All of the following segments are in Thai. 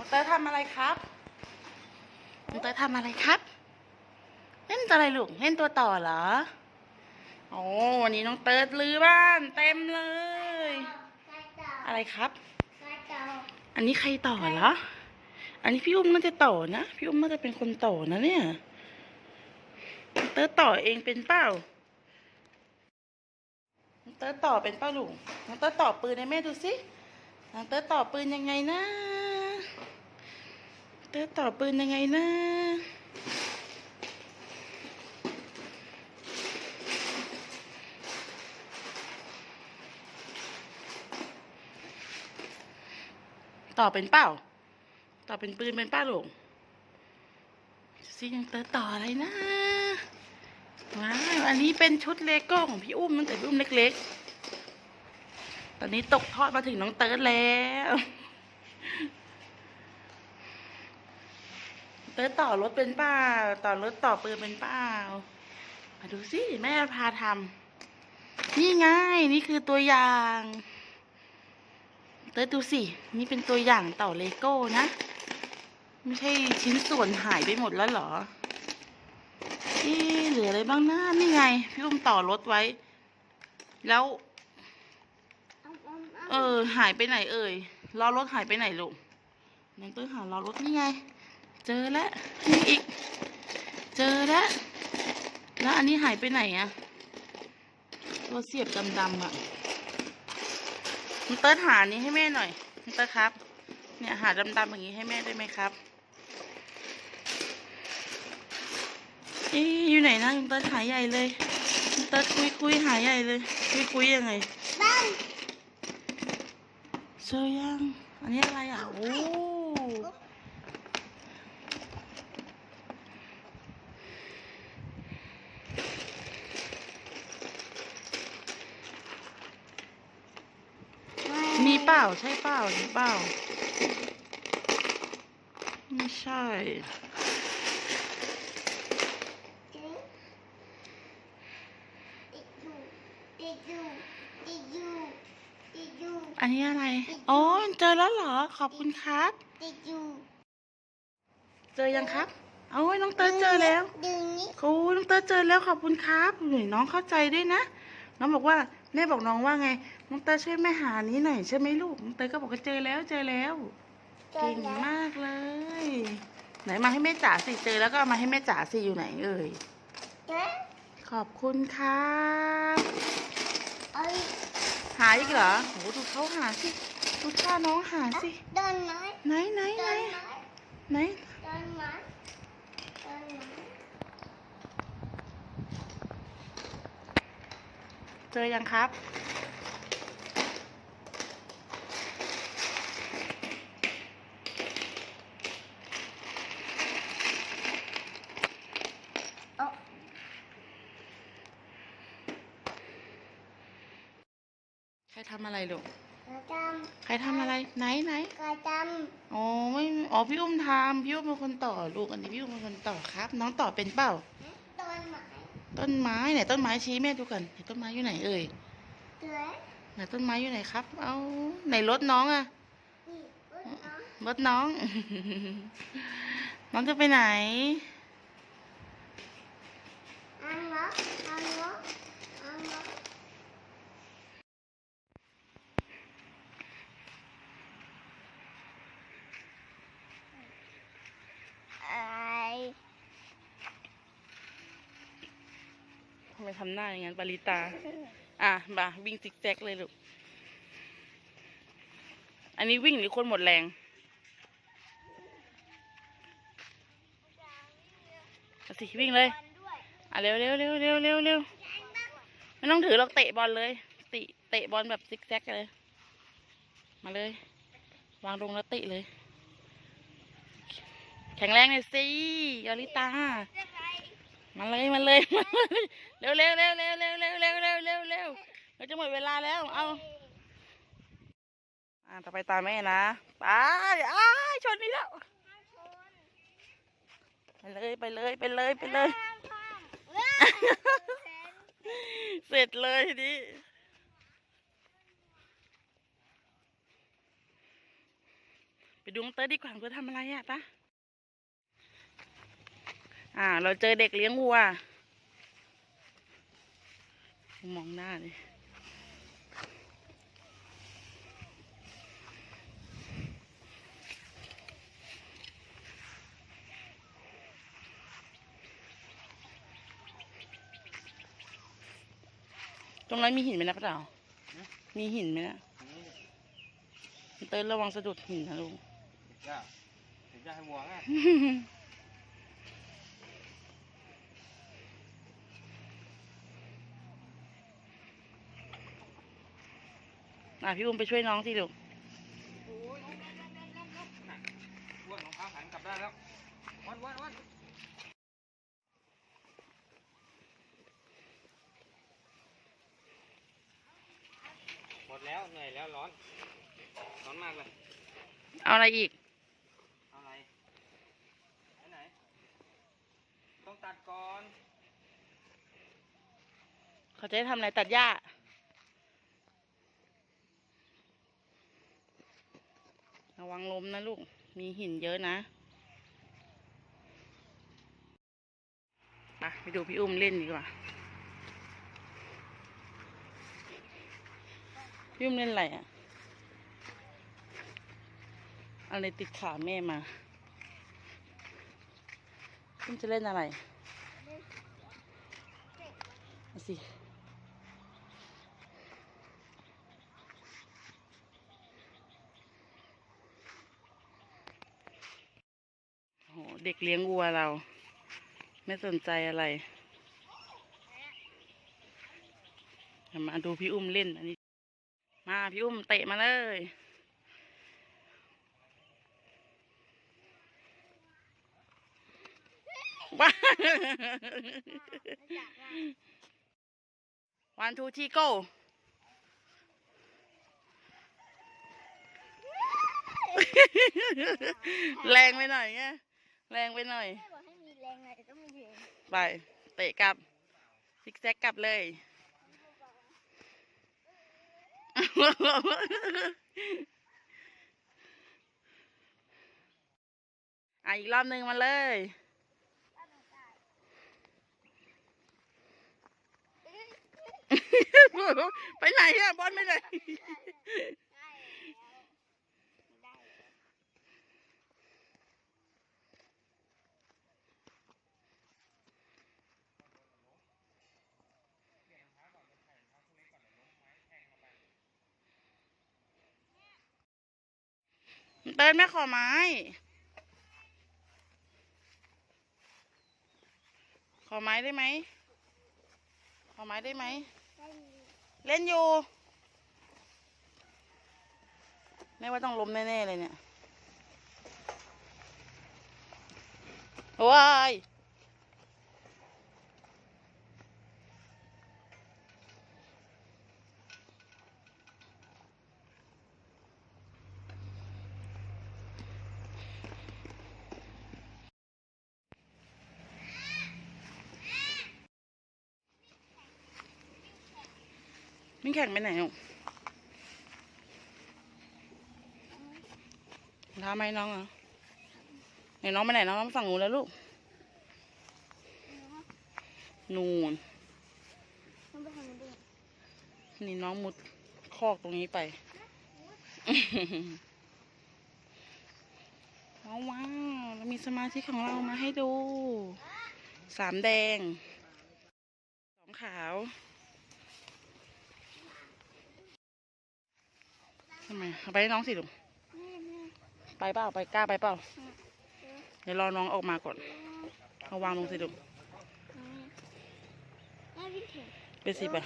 น้องเตอร์ทำอะไรครับน้องเตอร์ทำอะไรครับ เล่นตัวอะไรลูก เล่นตัวต่อเหรอ โอ้วันนี้น้องเติร์ดลือบ้านเต็มเลย อะไรครับ อันนี้ใครต่อเหรอ อันนี้พี่อุ้มน่าจะต่อนะ พี่อุ้มน่าจะเป็นคนต่อนะเนี่ยน้องเติร์ดต่อเองเป็นเปล่าน้องเติร์ดต่อเป็นเปล่าลูกน้องเติร์ดต่อปืนให้แม่ดูสิน้องเติร์ดต่อปืนยังไงนะ เติร์ต่อปืนยังไงนะต่อเป็นเป้า ต่อเป็นปืนเป็นป้าหลงซิยังเตอต่ออะไรนะว้าวอันนี้เป็นชุดเลโก้ของพี่อุ้มตั้งแต่พี่อุ้มเล็กๆ ตอนนี้ตกทอดมาถึงน้องเติร์ดแล้ว เติร์ดต่อรถเป็นเป้าต่อรถต่อปืนเป็นเป้ามาดูสิแม่พาทำนี่ไงนี่คือตัวอย่าง เติร์ดดูสินี่เป็นตัวอย่างต่อเลโก้นะ ไม่ใช่ชิ้นส่วนหายไปหมดแล้วหรอเอ๊เหลืออะไรบ้างนะนี่ไง พี่อุ้มต่อรถไว้ แล้ว เออ หายไปไหนเอ่ยล้อรถหายไปไหนลูกน้องเติร์หาล้อรถนี่ไง เจอแล้วนี่อีก เจอแล้ว แล้วอันนี้หายไปไหนอะตัวเสียบดำๆอะคุณเติร์ดหาอันนี้ให้แม่หน่อยคุณเติร์ดครับ เนี่ยหาดำๆอย่างนี้ให้แม่ได้ไหมครับเอ๊ะอยู่ไหนนะคุณเติร์ดหาใหญ่เลยคุณเติร์ดคุยคุยๆหาใหญ่เลย คุยคุยๆยังไงเจอยัง อันนี้อะไรอะ โอ้ มีเปล่าใช่เปล่ามีเปล่าไม่ใช่ อันนี้อะไร อ๋อ เจอแล้วเหรอ ขอบคุณครับ เจอยังครับเอาไว้ยน้องเติร์เจอแล้วดึงนี้โอ้ยน้องเติร์เจอแล้วขอบคุณครับหน่น้องเข้าใจด้วยนะ น้องบอกว่าแม่บอกน้องว่าไง น้องเติร์ดช่วยแม่หานี้หน่อยใช่ไหมลูกน้องเติร์ดก็บอกว่าเจอแล้วเจอแล้ว เจอเก่งแล้วมากเลย ไหนมาให้แม่จ๋าสิเจอแล้วก็เอามาให้แม่จ๋าสิอยู่ไหนเอ่ย เจ๊ขอบคุณครับเอ้ยหาอีกเหรอโหดูเขาหาสิดูท่าน้องหาสิเดินไหมไหนไหนไหนเดินไหมไหนเดินไหมเดินไหมเจอยังครับ โอ้ ใครทำอะไรลูก กระจ ใครทำอะ ไรไหนไหนำกระจอ๋อไม่อ๋อพี่อุ้มทำพี่อุ้มเป็นคนต่อลูกอันนี้พี่อุ้มเป็นคนต่อครับ น้องต่อเป็นเปล่าำต้นไม้ต้นไม้ไหนต้นไม้ชี้แม่ดูกันไหนต้นไม้อยู่ไหนเอ่ยเจ๊ไหนต้นไม้อยู่ไหนครับ เอาไหนรถน้องอะนี่รถน้องรถน้อง น้องจะไปไหนอันวะอันวะอันวะไอ ทำ ไมทำหน้าอย่างนั้นปาริตา อะมาวิ่งซิกแซกเลยลูก อันนี้วิ่งหรือคนหมดแรง เอาสิวิ่งเลย อะเร็วเร็วเร็วเร็วเร็วเร็วไม่ต้องถือหรอกเตะบอลเลยติเตะบอลแบบซิกแซกเลย มาเลย วางลงแล้วเตะเลย แข็งแรงหน่อยสิยอริตา มาเลยมาเลยมาเลยเร็วเร็วเร็วเร็วเร็วเร็วเร็วเร็วเร็วเร็วเราจะหมดเวลาแล้ว เอาอ่าต่อไปตามแม่นะไปอ้ายชนนี่แล้วไปเลยไปเลยไปเลยไปเลย เสร็จเลยทีนี้ไปดูองเตอร์ดีกว่าเพื่อทำอะไรอะปะ อ่า เราเจอเด็กเลี้ยงวัว มองหน้าเลยตรงนั้นมีหินไหมนะป้าเต่ามีหินไหมนะเต้นระวังสะดุดหินนะลุงติดยาติดยาให้วัวไง อะพี่อุ้มไปช่วยน้องสิลูกโอ้ยน่ะวัวรองเท้าหันกลับได้แล้ววันวันวันหมดแล้วเหนื่อยแล้วร้อน ร้อนมากเลย เอาอะไรอีก เอาอะไรไหนไหน ต้องตัดก่อน เขาจะได้ทำอะไรตัดหญ้า ระวังล้มนะลูก มีหินเยอะนะไปดูพี่อุ้มเล่นดีกว่า พี่อุ้มเล่นอะไรอะอะไรติดขาแม่มาพี่อุ้มจะเล่นอะไรเอาสิ โอ้โห เด็กเลี้ยงวัวเรา ไม่สนใจอะไร มาดูพี่อุ้มเล่นอันนี้ มาพี่อุ้มเตะมาเลยว้าวันทูทีโก้แรงไปหน่อยไง แรงไปหน่อยแม่บอกให้มีแรงหน่อยแต่ต้องมีแรงไป เตะกลับ ซิกแซกกลับเลย อะอีกรอบหนึ่งมาเลย ไปไหนอะบอลไปไหน ได้แล้วได้ เตินแม่ขอไม้ ขอไม้ได้ไหม ขอไม้ได้ไหม เล่นอยู่แม่ว่าต้องล้มแน่ ๆ เลยเนี่ยว้าย มิ้งแข่งไปไหนอะทำไมน้องอะไหนน้องไปไหนน้องน้องไปฝั่งนู้นแล้วลูกนูนต้องไปทำมันด้วยนี่น้องมุดคอกตรงนี้ไปว้าวว้าวเรามีสมาธิของเรามาให้ดู สามแดง สองขาว ทำไมเอาไปให้น้องสิลูกแม่แม่ไปเปล่าไปกล้าไปเปล่าอืมเดี๋ยวรอน้องออกมาก่อนเอาวางลงสิลูกแม่วิ่งถึงไปสิไป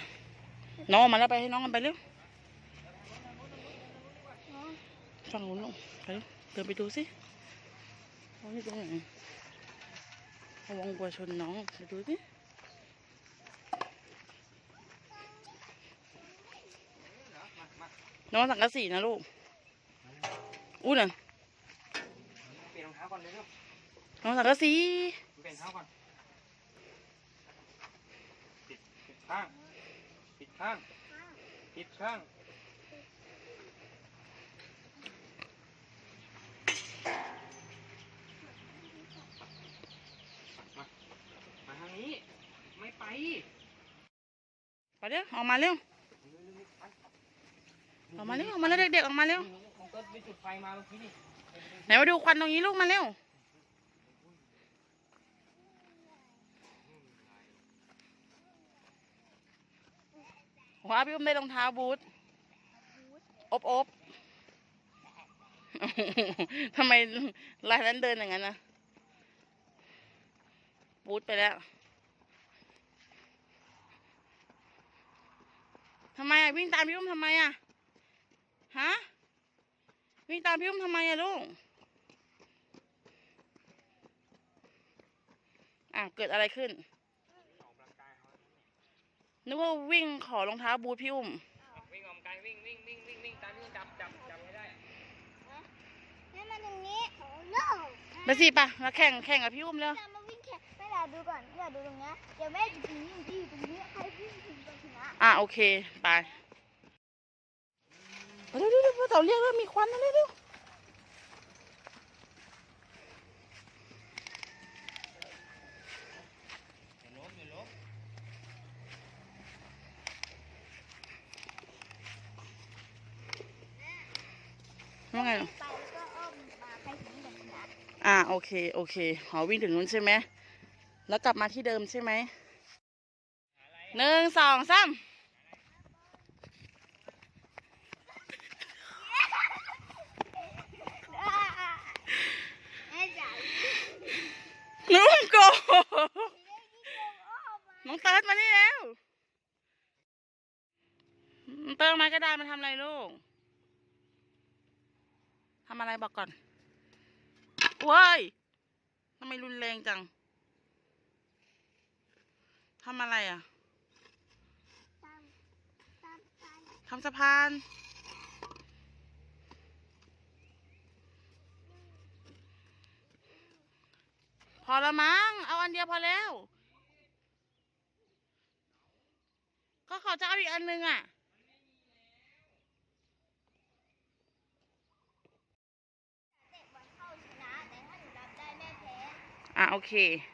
น้องออกมาแล้วไปให้น้องกันไปเร็วน้องฝั่งนู้นลูกไปเร็วเดินไปดูสิน้องอยู่ตรงไหนระวังกลัวชนน้องไปดูสิ น้องสังกะสีนะลูกอู้น่ะเปลี่ยนข้าก่อนเลยลูกน้องสังกะสีติดปิดข้างปิดข้างปิดข้างมาทางนี้ ไม่ไป ไปเร็วออกมาเร็ว ออกมาเร็วออกมาเร็วเด็กๆออกมาเร็วของเติร์ดไปจุดไฟมาเมื่อกี้นี่ไหนมาดูควันตรงนี้ลูกมาเร็วว้าพี่อุ้มได้รองเท้าบูทอบอบทำไมลายนั้นเดินอย่างนั้นนะบูทไปแล้วทำไมอะวิ่งตามพี่อุ้มทำไมอะ ฮะ วิ่งตามพี่อุ้มทำไมอะลูก อะเกิดอะไรขึ้น นึกว่าวิ่งขอรองเท้าบูทพี่อุ้ม วิ่งออกกำลังกายวิ่งวิ่งวิ่งวิ่งวิ่งตามที่จับจับจับให้ได้ให้มันตรงนี้โอ้โหไปสิปะมาแข่งแข่งกับพี่อุ้มเร็ว เรามาวิ่งแข่งไม่ได้ดูก่อนไม่ได้ดูตรงนี้เดี๋ยวแม่จะถึงอยู่ที่ตรงนี้ใครวิ่งถึงตรงชนะ อะโอเค ไป เร็วเร็วเร็วเต่าเรียกแล้วมีควันแล้วเร็วเร็วอย่าล้มอย่าล้มว่าไงอ้อมมาโอเค โอเคขอวิ่งถึงนู้นใช่ไหม แล้วกลับมาที่เดิมใช่ไหมหนึ่งสองสาม แม่จ๋า น้องเติร์ดมานี่แล้วเติร์ดม้กระดานมาทำอะไรลูกทำอะไรบอกก่อนเว้ยทำไมรุนแรงจังทำอะไรอะทำสะพาน อละมั้งเอาอันเดียวพอแล้ว ก็เขาจะเอาอีกอันนึงอะเตะบอลเข้าชนะแต่ถ้าหนูรับได้แม่แพ้อะโอเคเ